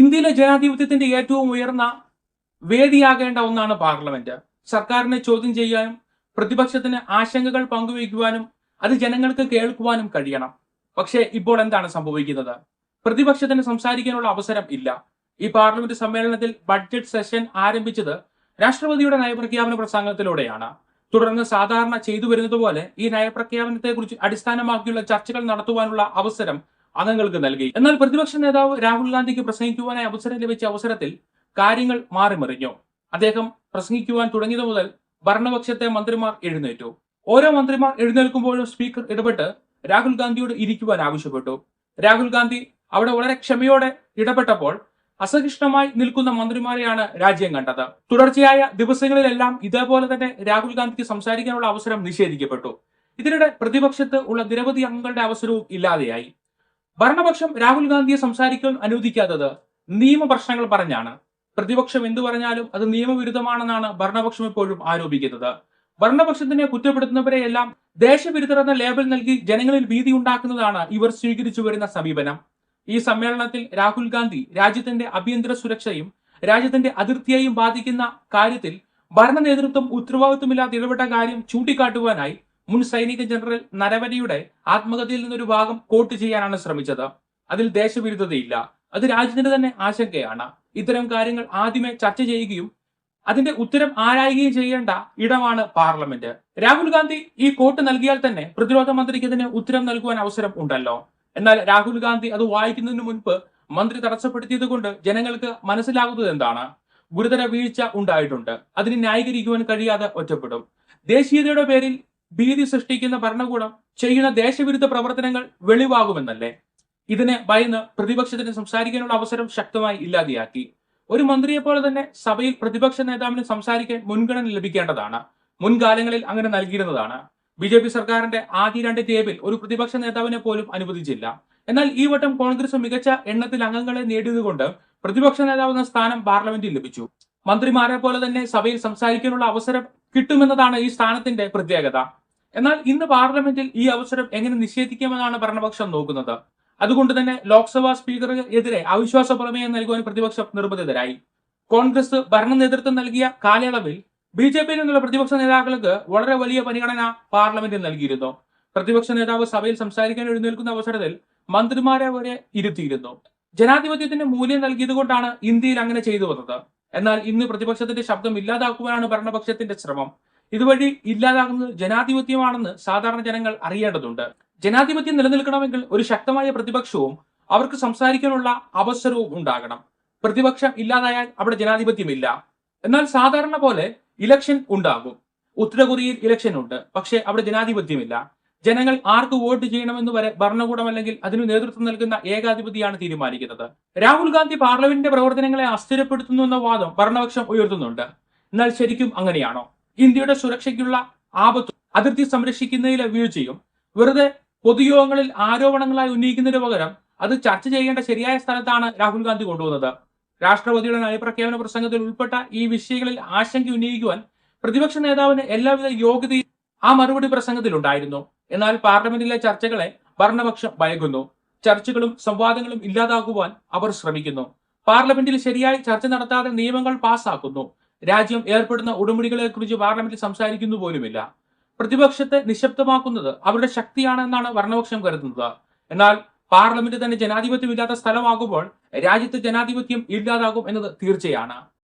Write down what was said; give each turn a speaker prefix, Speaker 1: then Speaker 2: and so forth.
Speaker 1: ഇന്ത്യയിലെ ജനാധിപത്യത്തിന്റെ ഏറ്റവും ഉയർന്ന വേദിയാകേണ്ട ഒന്നാണ് പാർലമെന്റ്. സർക്കാരിനെ ചോദ്യം ചെയ്യാനും പ്രതിപക്ഷത്തിന് ആശങ്കകൾ പങ്കുവയ്ക്കുവാനും അത് ജനങ്ങൾക്ക് കേൾക്കുവാനും കഴിയണം. പക്ഷേ ഇപ്പോൾ എന്താണ് സംഭവിക്കുന്നത്? പ്രതിപക്ഷത്തിന് സംസാരിക്കാനുള്ള അവസരം ഇല്ല. ഈ പാർലമെന്റ് സമ്മേളനത്തിൽ ബഡ്ജറ്റ് സെഷൻ ആരംഭിച്ചത് രാഷ്ട്രപതിയുടെ നയപ്രഖ്യാപന പ്രസംഗത്തിലൂടെയാണ്. തുടർന്ന് സാധാരണ ചെയ്തു വരുന്നതുപോലെ ഈ നയപ്രഖ്യാപനത്തെക്കുറിച്ച് അടിസ്ഥാനമാക്കിയുള്ള ചർച്ചകൾ നടത്തുവാനുള്ള അവസരം അംഗങ്ങൾക്ക് നൽകി. എന്നാൽ പ്രതിപക്ഷ നേതാവ് രാഹുൽ ഗാന്ധിക്ക് പ്രസംഗിക്കുവാനായി അവസരം ലഭിച്ച അവസരത്തിൽ കാര്യങ്ങൾ മാറിമറിഞ്ഞു. അദ്ദേഹം പ്രസംഗിക്കുവാൻ തുടങ്ങിയത് മുതൽ ഭരണപക്ഷത്തെ മന്ത്രിമാർ എഴുന്നേറ്റു. ഓരോ മന്ത്രിമാർ എഴുന്നേൽക്കുമ്പോഴും സ്പീക്കർ ഇടപെട്ട് രാഹുൽ ഗാന്ധിയോട് ഇരിക്കുവാൻ ആവശ്യപ്പെട്ടു. രാഹുൽ ഗാന്ധി അവിടെ വളരെ ക്ഷമയോടെ ഇടപെട്ടപ്പോൾ അസഹിഷ്ണമായി നിൽക്കുന്ന മന്ത്രിമാരെയാണ് രാജ്യം കണ്ടത്. തുടർച്ചയായ ദിവസങ്ങളിലെല്ലാം ഇതേപോലെ തന്നെ രാഹുൽ ഗാന്ധിക്ക് സംസാരിക്കാനുള്ള അവസരം നിഷേധിക്കപ്പെട്ടു. ഇതിനിടെ പ്രതിപക്ഷത്ത് ഉള്ള നിരവധി അംഗങ്ങളുടെ അവസരവും ഇല്ലാതെയായി. ഭരണപക്ഷം രാഹുൽ ഗാന്ധിയെ സംസാരിക്കാൻ അനുവദിക്കാത്തത് നിയമപ്രശ്നങ്ങൾ പറഞ്ഞാണ്. പ്രതിപക്ഷം എന്തു പറഞ്ഞാലും അത് നിയമവിരുദ്ധമാണെന്നാണ് ഭരണപക്ഷം എപ്പോഴും ആരോപിക്കുന്നത്. ഭരണപക്ഷത്തിനെ കുറ്റപ്പെടുത്തുന്നവരെയെല്ലാം ദേശവിരുദ്ധർ എന്ന ലേബൽ നൽകി ജനങ്ങളിൽ ഭീതി ഉണ്ടാക്കുന്നതാണ് ഇവർ സ്വീകരിച്ചു വരുന്ന സമീപനം. ഈ സമ്മേളനത്തിൽ രാഹുൽ ഗാന്ധി രാജ്യത്തിന്റെ ആഭ്യന്തര സുരക്ഷയും രാജ്യത്തിന്റെ അതിർത്തിയെയും ബാധിക്കുന്ന കാര്യത്തിൽ ഭരണ നേതൃത്വം ഉത്തരവാദിത്വമില്ലാതെ ഇടപെട്ട കാര്യം ചൂണ്ടിക്കാട്ടുവാനായി മുൻ സൈനിക ജനറൽ നരവരിയുടെ ആത്മകഥയിൽ നിന്നൊരു ഭാഗം കോട്ട് ചെയ്യാനാണ് ശ്രമിച്ചത്. അതിൽ ദേശവിരുദ്ധതയില്ല. അത് രാജ്യത്തിന്റെ തന്നെ ആശങ്കയാണ്. ഇത്തരം കാര്യങ്ങൾ ആദ്യമേ ചർച്ച ചെയ്യുകയും അതിന്റെ ഉത്തരം ആരായുകയും ചെയ്യേണ്ട ഇടമാണ് പാർലമെന്റ്. രാഹുൽ ഗാന്ധി ഈ കോട്ട് നൽകിയാൽ തന്നെ പ്രതിരോധ മന്ത്രിക്ക് ഇതിന് ഉത്തരം നൽകുവാൻ അവസരം ഉണ്ടല്ലോ. എന്നാൽ രാഹുൽ ഗാന്ധി അത് വായിക്കുന്നതിന് മുൻപ് മന്ത്രി തടസ്സപ്പെടുത്തിയത് കൊണ്ട് ജനങ്ങൾക്ക് മനസ്സിലാകുന്നത് എന്താണ്? ഗുരുതര വീഴ്ച ഉണ്ടായിട്ടുണ്ട്. അതിന് ന്യായീകരിക്കുവാൻ കഴിയാതെ ഒറ്റപ്പെടും. ദേശീയതയുടെ പേരിൽ ഭീതി സൃഷ്ടിക്കുന്ന ഭരണകൂടം ചെയ്യുന്ന ദേശവിരുദ്ധ പ്രവർത്തനങ്ങൾ വെളിവാകുമെന്നല്ലേ? ഇതിനെ ഭയന്ന് പ്രതിപക്ഷത്തിന് സംസാരിക്കാനുള്ള അവസരം ശക്തമായി ഇല്ലാതെയാക്കി. ഒരു മന്ത്രിയെ പോലെ തന്നെ സഭയിൽ പ്രതിപക്ഷ നേതാവിന് സംസാരിക്കാൻ മുൻഗണന ലഭിക്കേണ്ടതാണ്. മുൻകാലങ്ങളിൽ അങ്ങനെ നൽകിയിരുന്നതാണ്. ബി ജെ പി സർക്കാരിന്റെ ആദ്യ രണ്ട് ടേബിൾ ഒരു പ്രതിപക്ഷ നേതാവിനെ പോലും അനുവദിച്ചില്ല. എന്നാൽ ഈ വട്ടം കോൺഗ്രസ് മികച്ച എണ്ണത്തിൽ അംഗങ്ങളെ നേടിയതുകൊണ്ട് പ്രതിപക്ഷ നേതാവ് എന്ന സ്ഥാനം പാർലമെന്റിൽ ലഭിച്ചു. മന്ത്രിമാരെ പോലെ തന്നെ സഭയിൽ സംസാരിക്കാനുള്ള അവസരം കിട്ടുമെന്നതാണ് ഈ സ്ഥാനത്തിന്റെ പ്രത്യേകത. എന്നാൽ ഇന്ന് പാർലമെന്റിൽ ഈ അവസരം എങ്ങനെ നിഷേധിക്കാമെന്നാണ് ഭരണപക്ഷം നോക്കുന്നത്. അതുകൊണ്ട് തന്നെ ലോക്സഭാ സ്പീക്കർക്ക് എതിരെ അവിശ്വാസ പ്രമേയം നൽകുവാൻ പ്രതിപക്ഷം നിർബന്ധിതരായി. കോൺഗ്രസ് ഭരണ നേതൃത്വം നൽകിയ കാലയളവിൽ ബി ജെ പിയിൽ നിന്നുള്ള പ്രതിപക്ഷ നേതാക്കൾക്ക് വളരെ വലിയ പരിഗണന പാർലമെന്റിൽ നൽകിയിരുന്നു. പ്രതിപക്ഷ നേതാവ് സഭയിൽ സംസാരിക്കാൻ എഴുന്നേൽക്കുന്ന അവസരത്തിൽ മന്ത്രിമാരെ വരെ ഇരുത്തിയിരുന്നു. ജനാധിപത്യത്തിന്റെ മൂല്യം നൽകിയതുകൊണ്ടാണ് ഇന്ത്യയിൽ അങ്ങനെ ചെയ്തു വന്നത്. എന്നാൽ ഇന്ന് പ്രതിപക്ഷത്തിന്റെ ശബ്ദം ഇല്ലാതാക്കുവാനാണ് ഭരണപക്ഷത്തിന്റെ ശ്രമം. ഇതുവഴി ഇല്ലാതാകുന്നത് ജനാധിപത്യമാണെന്ന് സാധാരണ ജനങ്ങൾ അറിയേണ്ടതുണ്ട്. ജനാധിപത്യം നിലനിൽക്കണമെങ്കിൽ ഒരു ശക്തമായ പ്രതിപക്ഷവും അവർക്ക് സംസാരിക്കാനുള്ള അവസരവും ഉണ്ടാകണം. പ്രതിപക്ഷം ഇല്ലാതായാൽ അവിടെ ജനാധിപത്യമില്ല. എന്നാൽ സാധാരണ പോലെ ഇലക്ഷൻ ഉണ്ടാകും. ഉത്തര കൊറിയയിൽ ഇലക്ഷൻ ഉണ്ട്. പക്ഷേ അവിടെ ജനാധിപത്യമില്ല. ജനങ്ങൾ ആർക്ക് വോട്ട് ചെയ്യണമെന്ന് വരെ ഭരണകൂടം അല്ലെങ്കിൽ അതിന് നേതൃത്വം നൽകുന്ന ഏകാധിപതിയാണ് തീരുമാനിക്കുന്നത്. രാഹുൽ ഗാന്ധി പാർലമെന്റിന്റെ പ്രവർത്തനങ്ങളെ അസ്ഥിരപ്പെടുത്തുന്നു എന്ന വാദം ഭരണപക്ഷം ഉയർത്തുന്നുണ്ട്. എന്നാൽ ശരിക്കും അങ്ങനെയാണോ? ഇന്ത്യയുടെ സുരക്ഷയ്ക്കുള്ള ആപത്തും അതിർത്തി സംരക്ഷിക്കുന്നതിലെ വീഴ്ചയും വെറുതെ പൊതുയോഗങ്ങളിൽ ആരോപണങ്ങളായി ഉന്നയിക്കുന്നതിന് പകരം അത് ചർച്ച ചെയ്യേണ്ട ശരിയായ സ്ഥലത്താണ് രാഹുൽ ഗാന്ധി കൊണ്ടുവന്നത്. രാഷ്ട്രപതിയുടെ നയപ്രഖ്യാപന പ്രസംഗത്തിൽ ഉൾപ്പെട്ട ഈ വിഷയങ്ങളിൽ ആശങ്ക ഉന്നയിക്കുവാൻ പ്രതിപക്ഷ നേതാവിന് എല്ലാവിധ യോഗ്യതയും ആ മറുപടി പ്രസംഗത്തിലുണ്ടായിരുന്നു. എന്നാൽ പാർലമെന്റിലെ ചർച്ചകളെ ഭരണപക്ഷം ഭയക്കുന്നു. ചർച്ചകളും സംവാദങ്ങളും ഇല്ലാതാകുവാൻ അവർ ശ്രമിക്കുന്നു. പാർലമെന്റിൽ ശരിയായി ചർച്ച നടത്താതെ നിയമങ്ങൾ പാസാക്കുന്നു. രാജ്യം ഏർപ്പെടുന്ന ഉടമ്പടികളെ കുറിച്ച് പാർലമെന്റിൽ സംസാരിക്കുന്നു പോലുമില്ല. പ്രതിപക്ഷത്തെ നിശബ്ദമാക്കുന്നത് അവരുടെ ശക്തിയാണെന്നാണ് ഭരണപക്ഷം കരുതുന്നത്. എന്നാൽ പാർലമെന്റ് തന്നെ ജനാധിപത്യമില്ലാത്ത സ്ഥലമാകുമ്പോൾ രാജ്യത്ത് ജനാധിപത്യം ഇല്ലാതാകും എന്നത് തീർച്ചയാണ്.